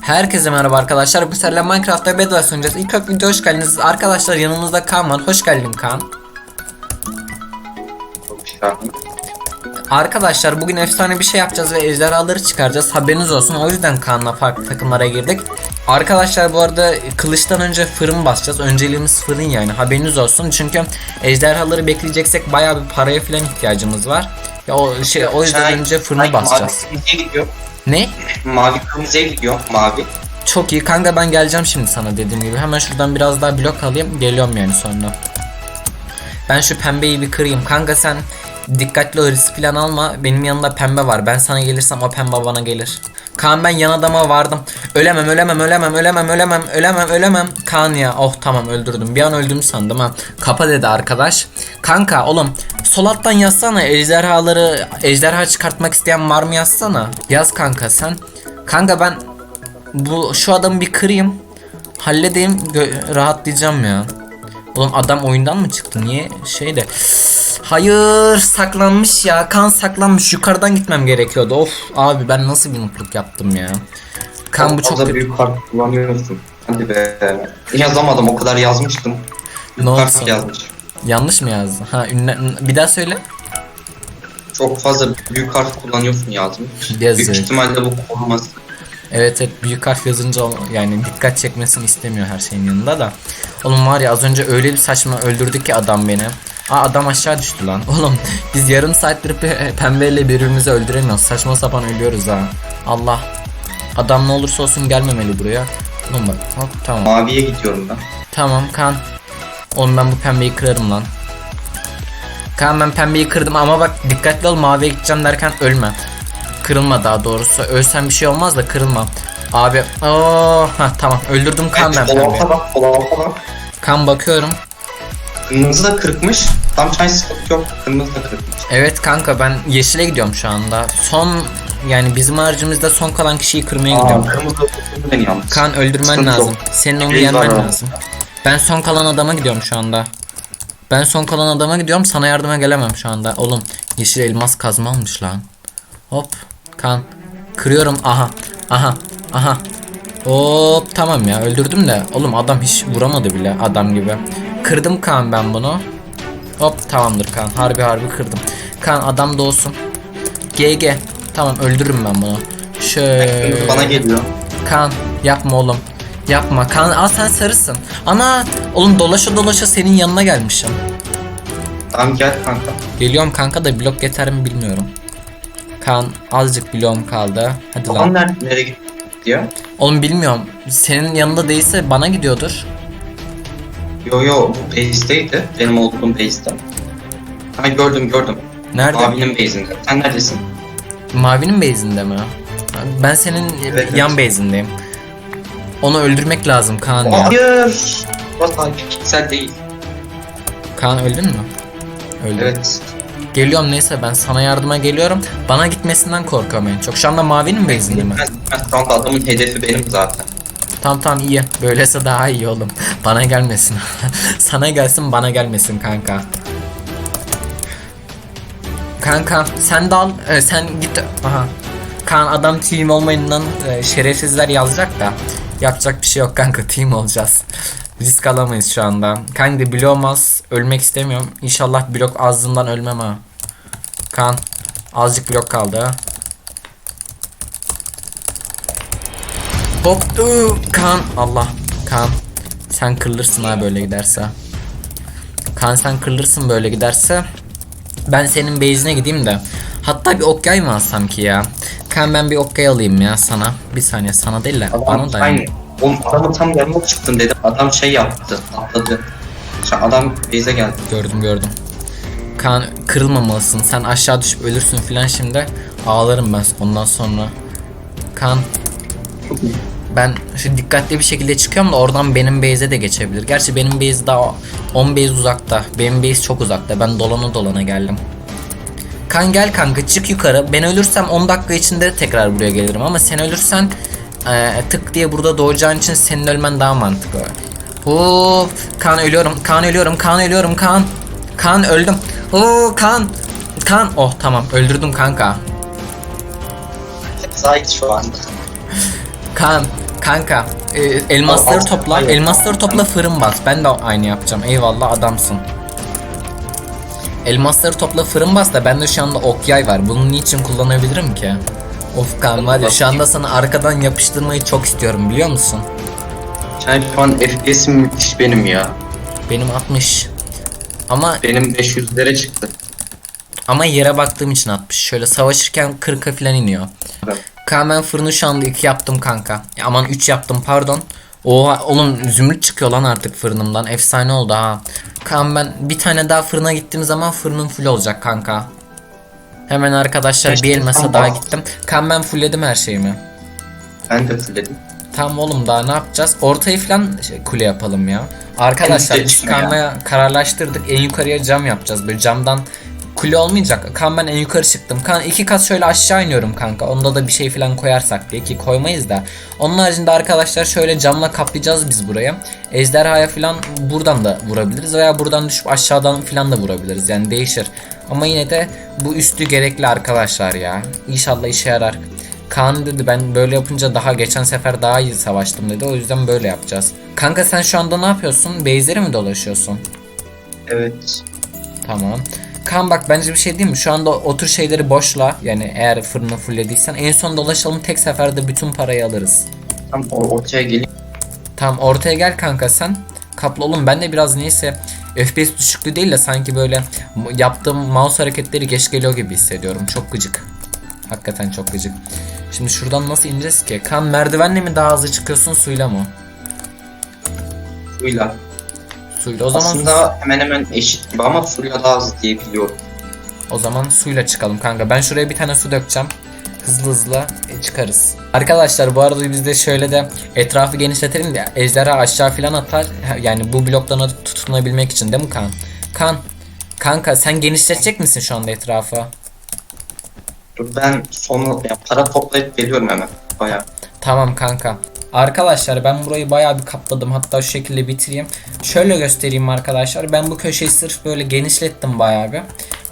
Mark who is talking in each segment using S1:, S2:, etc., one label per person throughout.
S1: Herkese merhaba arkadaşlar. Bu sefer Minecraft'ta Bedwars oynayacağız. İlk önce video hoş geldiniz. Arkadaşlar yanımızda Kaan var. Hoş geldin Kaan. Arkadaşlar bugün efsane bir şey yapacağız ve ejderhaları çıkaracağız. Haberiniz olsun. O yüzden Kaan'la farklı takımlara girdik. Arkadaşlar bu arada kılıçtan önce fırın basacağız. Önceliğimiz fırın yani. Haberiniz olsun. Çünkü ejderhaları bekleyeceksek bayağı bir paraya falan ihtiyacımız var. Ya o şey o yüzden önce fırını basacağız.
S2: Mavi kırmızıya gidiyor.
S1: Ne?
S2: Mavi kırmızıya gidiyor. Mavi.
S1: Çok iyi kanka ben geleceğim şimdi sana dediğim gibi. Hemen şuradan biraz daha blok alayım. Geliyorum yani sonra. Ben şu pembeyi bir kırayım. Kanka sen dikkatli ol risk falan alma. Benim yanımda pembe var. Ben sana gelirsem o pembe bana gelir. Kaan ben yan adama vardım. Ölemem ölemem ölemem ölemem ölemem ölemem ölemem. Kaan ya oh tamam öldürdüm. Bir an öldüm sandım ha. Kapa dedi arkadaş. Kanka oğlum sol alttan yazsana ejderhaları ejderha çıkartmak isteyen var mı yazsana. Yaz kanka sen. Kanka ben bu şu adamı bir kırayım. Halledeyim rahatlayacağım ya. Oğlum adam oyundan mı çıktı? Niye şeyde? Hayır saklanmış ya. Kan saklanmış. Yukarıdan gitmem gerekiyordu. Of abi ben nasıl bir mutluluk yaptım ya. Kan bu çok kötü.
S2: büyük harf kullanıyorsun. Hadi be. Yazamadım o kadar yazmıştım.
S1: Ne
S2: yazmış.
S1: Yanlış mı yazdın? Ha ünle... bir daha söyle.
S2: Çok fazla büyük harf kullanıyorsun yazmış.
S1: Yazık.
S2: Büyük ihtimalle bu korunması.
S1: Evet evet büyük harf yazınca yani dikkat çekmesini istemiyor her şeyin yanında da. Oğlum var ya az önce öyle bir saçma öldürdü ki adam beni. Aa adam aşağı düştü lan. Oğlum biz yarım saattir pe- pembeyle birbirimizi öldüremiyoruz. Saçma sapan ölüyoruz ha. Allah. Adam ne olursa olsun gelmemeli buraya. Oğlum bak hop tamam.
S2: Maviye gidiyorum ben.
S1: Tamam kan. Oğlum ben bu pembeyi kırarım lan. Kan ben pembeyi kırdım ama bak dikkatli ol maviye gideceğim derken ölme. Kırılma daha doğrusu. Ölsen bir şey olmaz da kırılma. Abi ooo ha tamam öldürdüm kan ben pembeyi.
S2: bak.
S1: Kan bakıyorum.
S2: Kırmızı da kırıkmış. Tam çay sıkıntı yok. Kırmızı da kırıkmış.
S1: Evet kanka ben yeşile gidiyorum şu anda. Son yani bizim harcımızda son kalan kişiyi kırmaya gidiyorum.
S2: Aa, kırmızı da kırmızı beni yalnız.
S1: Kan öldürmen
S2: Sıkıntı
S1: lazım.
S2: yok.
S1: Senin onu
S2: var
S1: yenmen
S2: orada.
S1: lazım. Ben son kalan adama gidiyorum şu anda. Ben son kalan adama gidiyorum. Sana yardıma gelemem şu anda. Oğlum yeşil elmas kazma almış lan. Hop kan. Kırıyorum. Aha. Aha. Aha. Hop tamam ya öldürdüm de. Oğlum adam hiç vuramadı bile adam gibi. Kırdım kan ben bunu. Hop tamamdır kan. Harbi harbi kırdım. Kan adam doğsun. GG. Tamam öldürürüm ben bunu. Şöyle.
S2: Bana geliyor.
S1: Kan yapma oğlum. Yapma. Kan al sen sarısın. Ana oğlum dolaşa dolaşa senin yanına gelmişim.
S2: Tamam gel kanka.
S1: Geliyorum kanka da blok yeter mi bilmiyorum. Kan azıcık bloğum kaldı. Hadi
S2: Babam
S1: lan.
S2: nerede? Nereye gitti diyor.
S1: Oğlum bilmiyorum. Senin yanında değilse bana gidiyordur.
S2: Yo yo bu base'teydi. Benim olduğum base'de. Ha gördüm gördüm.
S1: Nerede?
S2: Abinin base'inde. Sen neredesin?
S1: Mavinin base'inde mi? Ben senin
S2: Evet,
S1: yan
S2: evet.
S1: base'indeyim. Onu öldürmek lazım Kaan ya.
S2: Hayır. Burası piksel değil.
S1: Kaan öldün mü? Öldüm.
S2: Evet.
S1: Geliyorum neyse ben sana yardıma geliyorum. Bana gitmesinden korkuyorum en çok. Şu anda mavinin base'inde mi?
S2: Ben, ben şu anda adamın hedefi benim zaten.
S1: Tamam tamam iyi. Böylese daha iyi oğlum. Bana gelmesin. Sana gelsin bana gelmesin kanka. Kanka sen de al. e, sen git. Aha. Kan adam team olmayından e, şerefsizler yazacak da. Yapacak bir şey yok kanka team olacağız. Risk alamayız şu anda. Kanka blok olmaz. Ölmek istemiyorum. İnşallah blok azlığından ölmem ha. Kan azıcık blok kaldı. Hop ıı, kan Allah kan sen kırılırsın ha böyle giderse. Kan sen kırılırsın böyle giderse. Ben senin base'ine gideyim de. Hatta bir okyay mı alsam ki ya? Kan ben bir okyay alayım ya sana. Bir saniye sana değil de bana da.
S2: aynı. Oğlum adamı tam yanına çıktın dedim. Adam şey yaptı. Atladı. Şu adam base'e geldi.
S1: Gördüm gördüm. Kan kırılmamalısın. Sen aşağı düşüp ölürsün filan şimdi. Ağlarım ben ondan sonra. Kan ben şu dikkatli bir şekilde çıkıyorum da oradan benim base'e de geçebilir. Gerçi benim base daha 10 base uzakta. Benim base çok uzakta. Ben dolana dolana geldim. Kan gel kanka çık yukarı. Ben ölürsem 10 dakika içinde tekrar buraya gelirim ama sen ölürsen e, tık diye burada doğacağın için senin ölmen daha mantıklı. Hop kan ölüyorum. Kan ölüyorum. Kan ölüyorum. Kan. Kan öldüm. Oo kan. Kan. Oh tamam öldürdüm kanka.
S2: Zahit şu anda.
S1: Kaan, kanka, e, elmasları topla, elmasları topla fırın bas. Ben de aynı yapacağım. Eyvallah adamsın. Elmasları topla fırın bas da bende şu anda ok yay var. Bunu niçin kullanabilirim ki? Of Kaan var ya şu anda sana arkadan yapıştırmayı çok istiyorum biliyor musun?
S2: Yani şu an FPS'im müthiş benim ya.
S1: Benim 60. Ama
S2: Benim 500'lere çıktı.
S1: ama yere baktığım için 60. Şöyle savaşırken 40'a falan iniyor.
S2: Evet.
S1: Kaan ben fırını şu anda 2 yaptım kanka. Aman 3 yaptım pardon. Oha oğlum zümrüt çıkıyor lan artık fırınımdan. Efsane oldu ha. Kaan ben bir tane daha fırına gittiğim zaman fırınım full olacak kanka. Hemen arkadaşlar bir
S2: Keşke
S1: elmasa
S2: tam
S1: daha
S2: bas.
S1: gittim. Kaan ben fullledim her şeyimi.
S2: Ben de fullledim.
S1: Tamam oğlum daha ne yapacağız? Ortayı falan şey, kule yapalım ya. Arkadaşlar biz Kaan'la kararlaştırdık. En yukarıya cam yapacağız. Böyle camdan kule olmayacak. Kaan ben en yukarı çıktım. Kaan iki kat şöyle aşağı iniyorum kanka. Onda da bir şey falan koyarsak diye ki koymayız da. Onun haricinde arkadaşlar şöyle camla kaplayacağız biz buraya. Ejderhaya falan buradan da vurabiliriz veya buradan düşüp aşağıdan falan da vurabiliriz. Yani değişir. Ama yine de bu üstü gerekli arkadaşlar ya. İnşallah işe yarar. Kaan dedi ben böyle yapınca daha geçen sefer daha iyi savaştım dedi. O yüzden böyle yapacağız. Kanka sen şu anda ne yapıyorsun? Base'leri mi dolaşıyorsun?
S2: Evet.
S1: Tamam. Kaan bak bence bir şey değil mi? Şu anda o tür şeyleri boşla. Yani eğer fırını fullediysen en son dolaşalım tek seferde bütün parayı alırız.
S2: Tam ortaya geleyim.
S1: Tamam ortaya gel kanka sen. Kaplı oğlum ben de biraz neyse FPS düşüklüğü değil de sanki böyle yaptığım mouse hareketleri geç geliyor gibi hissediyorum. Çok gıcık. Hakikaten çok gıcık. Şimdi şuradan nasıl ineceğiz ki? Kan merdivenle mi daha hızlı çıkıyorsun suyla mı?
S2: Suyla.
S1: Suyla. O zaman
S2: Aslında hemen hemen eşit gibi ama suyla daha az diye biliyorum.
S1: o zaman suyla çıkalım kanka. Ben şuraya bir tane su dökeceğim. Hızlı hızlı e, çıkarız. Arkadaşlar bu arada biz de şöyle de etrafı genişletelim de ejderha aşağı filan atar. Ha, Yani bu bloklarına tutunabilmek için değil mi kan? Kan. Kanka sen genişletecek misin şu anda etrafı?
S2: Dur ben sonra ya para toplayıp geliyorum hemen. Baya.
S1: Tamam kanka. Arkadaşlar ben burayı bayağı bir kapladım. Hatta şu şekilde bitireyim. Şöyle göstereyim arkadaşlar. Ben bu köşeyi sırf böyle genişlettim bayağı bir.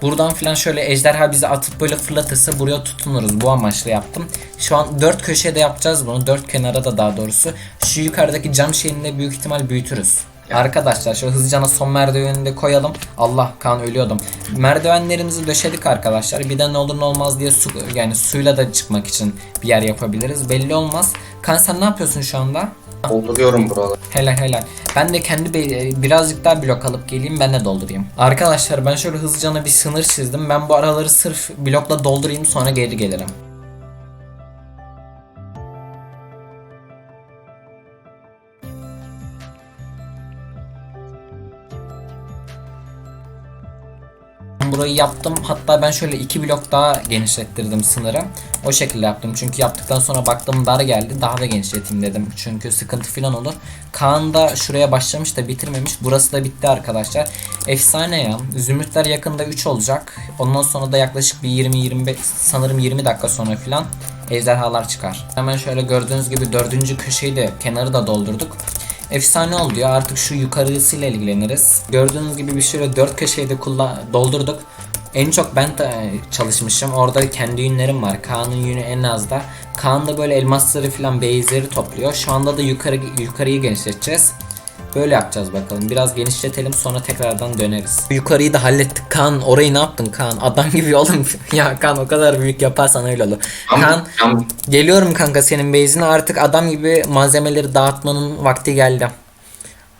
S1: Buradan filan şöyle ejderha bizi atıp böyle fırlatırsa buraya tutunuruz. Bu amaçla yaptım. Şu an dört köşede yapacağız bunu. Dört kenara da daha doğrusu. Şu yukarıdaki cam şeyini de büyük ihtimal büyütürüz. Arkadaşlar şöyle hızlıca son merdivenini de koyalım. Allah kan ölüyordum. Merdivenlerimizi döşedik arkadaşlar. Bir de ne olur ne olmaz diye su yani suyla da çıkmak için bir yer yapabiliriz. Belli olmaz. Kan sen ne yapıyorsun şu anda?
S2: Dolduruyorum buraları.
S1: Helal helal. Ben de kendi birazcık daha blok alıp geleyim ben de doldurayım. Arkadaşlar ben şöyle hızlıca bir sınır çizdim. Ben bu araları sırf blokla doldurayım sonra geri gelirim. Burayı yaptım. Hatta ben şöyle iki blok daha genişlettirdim sınırı. O şekilde yaptım. Çünkü yaptıktan sonra baktım dar geldi. Daha da genişleteyim dedim. Çünkü sıkıntı falan olur. Kaan da şuraya başlamış da bitirmemiş. Burası da bitti arkadaşlar. Efsane ya. Zümrütler yakında 3 olacak. Ondan sonra da yaklaşık bir 20-25 sanırım 20 dakika sonra falan ejderhalar çıkar. Hemen şöyle gördüğünüz gibi dördüncü köşeyi de kenarı da doldurduk. Efsane oldu ya artık şu yukarısıyla ilgileniriz. Gördüğünüz gibi bir şöyle dört köşeyi de doldurduk. En çok ben de çalışmışım. Orada kendi yünlerim var. Kaan'ın yünü en az da. Kaan da böyle elmasları falan base'leri topluyor. Şu anda da yukarı yukarıyı genişleteceğiz. Böyle yapacağız bakalım. Biraz genişletelim sonra tekrardan döneriz. Yukarıyı da hallettik. Kaan orayı ne yaptın Kaan? Adam gibi oğlum. ya Kaan o kadar büyük yaparsan öyle olur.
S2: Ama
S1: Kaan
S2: cam,
S1: Geliyorum kanka senin base'ine artık adam gibi malzemeleri dağıtmanın vakti geldi.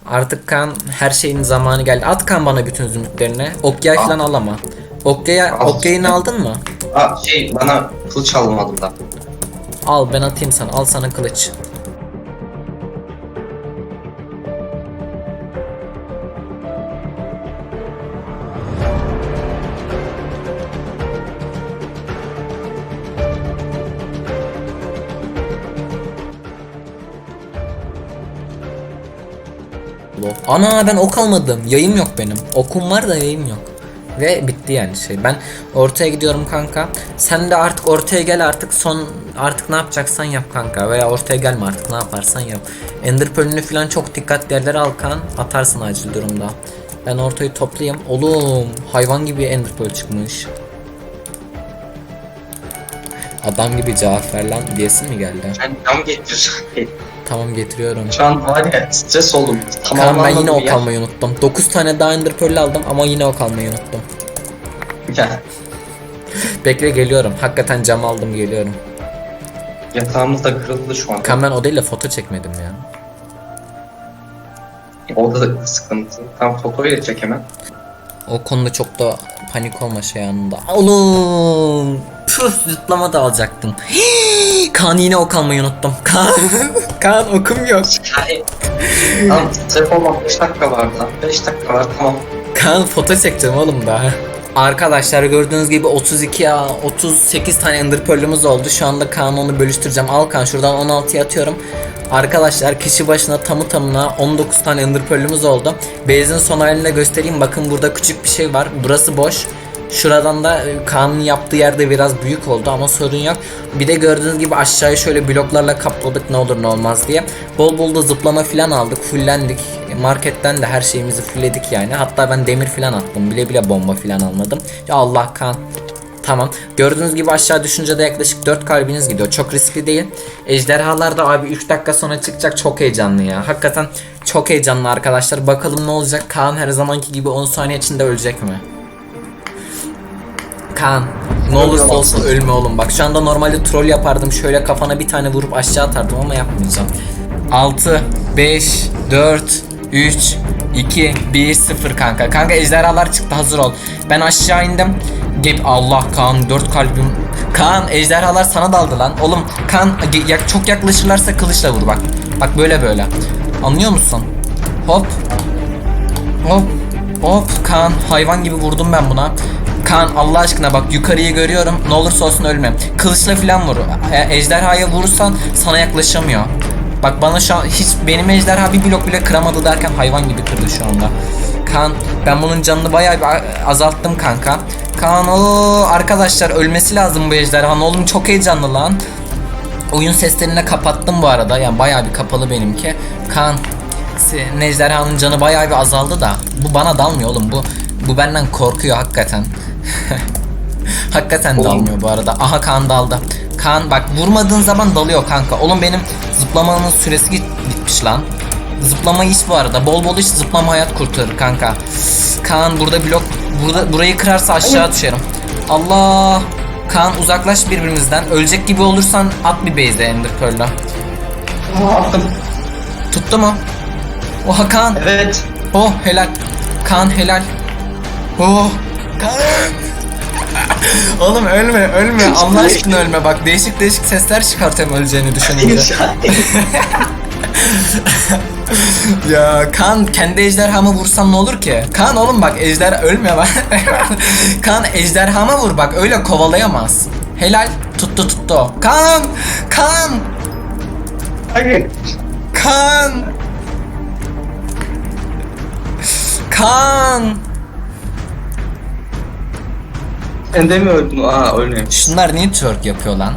S1: Artık kan her şeyin zamanı geldi. At kan bana bütün zümrütlerini. Okyay
S2: Al.
S1: falan al ama. Okyay'a
S2: Al.
S1: Okyay'ını aldın mı?
S2: Aa, şey bana kılıç almadı da.
S1: Al ben atayım sana. Al sana kılıç. Ana ben ok almadım. Yayım yok benim. Okum var da yayım yok. Ve bitti yani şey. Ben ortaya gidiyorum kanka. Sen de artık ortaya gel artık son artık ne yapacaksan yap kanka. Veya ortaya gelme artık ne yaparsan yap. Ender Pearl'ünü falan çok dikkatli yerlere al kan. Atarsın acil durumda. Ben ortayı toplayayım. Oğlum hayvan gibi Ender Pearl çıkmış. Adam gibi cevap ver lan diyesin mi geldi?
S2: Sen cam getir.
S1: Tamam getiriyorum.
S2: Şu an var ya stres oldum.
S1: Kaan ben yine ok almayı unuttum. 9 tane daha Ender Pearl aldım ama yine ok almayı unuttum. Bekle geliyorum. Hakikaten cam aldım geliyorum.
S2: Yatağımız da kırıldı şu an.
S1: Kaan ben odayla foto çekmedim ya.
S2: Orada da sıkıntı. Tam fotoğrafı çek hemen.
S1: O konuda çok da panik olma şey anında. Oğlum. Püf zıplama da alacaktım. Hii, Kaan yine ok almayı unuttum. Kaan, Kaan okum yok.
S2: Hayır. Tamam telefon 5 dakika var lan. 5 dakika var tamam.
S1: Kaan foto çekeceğim oğlum daha. Arkadaşlar gördüğünüz gibi 32 ya 38 tane Ender Pearl'ümüz oldu. Şu anda Kaan onu bölüştüreceğim. Al Kaan şuradan 16'ya atıyorum. Arkadaşlar kişi başına tamı tamına 19 tane Ender Pearl'ümüz oldu. Base'in son halini de göstereyim. Bakın burada küçük bir şey var. Burası boş. Şuradan da e, Kaan'ın yaptığı yerde biraz büyük oldu ama sorun yok. Bir de gördüğünüz gibi aşağıya şöyle bloklarla kapladık ne olur ne olmaz diye. Bol bol da zıplama falan aldık. Fullendik. Marketten de her şeyimizi fullledik yani. Hatta ben demir falan attım. Bile bile bomba falan almadım. Ya Allah Kaan. Tamam. Gördüğünüz gibi aşağı düşünce de yaklaşık 4 kalbiniz gidiyor. Çok riskli değil. Ejderhalar da abi 3 dakika sonra çıkacak. Çok heyecanlı ya. Hakikaten çok heyecanlı arkadaşlar. Bakalım ne olacak. Kaan her zamanki gibi 10 saniye içinde ölecek mi? Kaan ne olursa olsun ölme oğlum. Bak şu anda normalde troll yapardım. Şöyle kafana bir tane vurup aşağı atardım ama yapmayacağım. 6, 5, 4, 3, 2, 1, 0 kanka. Kanka ejderhalar çıktı hazır ol. Ben aşağı indim. Gep Allah Kaan 4 kalbim. Kaan ejderhalar sana daldı lan. Oğlum Kaan yak- çok yaklaşırlarsa kılıçla vur bak. Bak böyle böyle. Anlıyor musun? Hop. Hop. Hop Kaan hayvan gibi vurdum ben buna. Kaan Allah aşkına bak yukarıyı görüyorum. Ne olursa olsun ölme. Kılıçla falan vur. E- Ejderhaya vurursan sana yaklaşamıyor. Bak bana şu an hiç benim ejderha bir blok bile kıramadı derken hayvan gibi kırdı şu anda. Kaan ben bunun canını bayağı bir azalttım kanka. Kaan o arkadaşlar ölmesi lazım bu ejderhanın. Oğlum çok heyecanlı lan. Oyun seslerini kapattım bu arada. Yani bayağı bir kapalı benimki. Kaan senin ejderhanın canı bayağı bir azaldı da. Bu bana dalmıyor oğlum. Bu bu benden korkuyor hakikaten. hakikaten
S2: Oğlum.
S1: dalmıyor bu arada. Aha Kaan daldı. Kaan bak vurmadığın zaman dalıyor kanka. Oğlum benim zıplamanın süresi git- gitmiş lan. Zıplama iş bu arada. Bol bol iş zıplama hayat kurtarır kanka. Kaan burada blok burada burayı kırarsa aşağı düşerim. Allah. Kaan uzaklaş birbirimizden. Ölecek gibi olursan at bir base'e Ender Pearl'ü.
S2: Aa, attım.
S1: Tuttu mu? Oha Kaan.
S2: Evet.
S1: Oh helal. Kaan helal. Oh. Kaan. Oğlum ölme ölme Allah aşkına ölme bak değişik değişik sesler çıkartıyorum öleceğini düşününce. ya Kaan kendi ejderhama vursam ne olur ki? Kaan oğlum bak ejder ölme bak. Kaan ejderhama vur bak öyle kovalayamaz. Helal tuttu tuttu. Kaan! Kaan!
S2: Hayır.
S1: Kaan!
S2: Sen de mi öldün? Aa ölmemiş.
S1: Şunlar niye twerk yapıyor lan?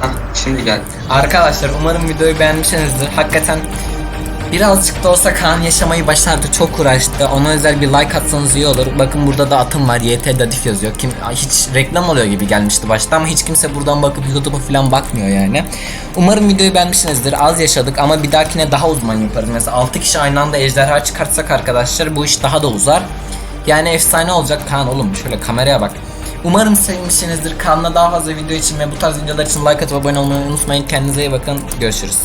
S2: Hah şimdi geldi.
S1: Arkadaşlar umarım videoyu beğenmişsinizdir. Hakikaten birazcık da olsa Kaan yaşamayı başardı. Çok uğraştı. Ona özel bir like atsanız iyi olur. Bakın burada da atım var. YT Dadif yazıyor. Kim hiç reklam oluyor gibi gelmişti başta ama hiç kimse buradan bakıp YouTube'a falan bakmıyor yani. Umarım videoyu beğenmişsinizdir. Az yaşadık ama bir dahakine daha uzman yaparız. Mesela 6 kişi aynı anda ejderha çıkartsak arkadaşlar bu iş daha da uzar. Yani efsane olacak Kaan oğlum şöyle kameraya bak. Umarım sevmişsinizdir. Kanalına daha fazla video için ve bu tarz videolar için like atıp abone olmayı unutmayın. Kendinize iyi bakın. Görüşürüz.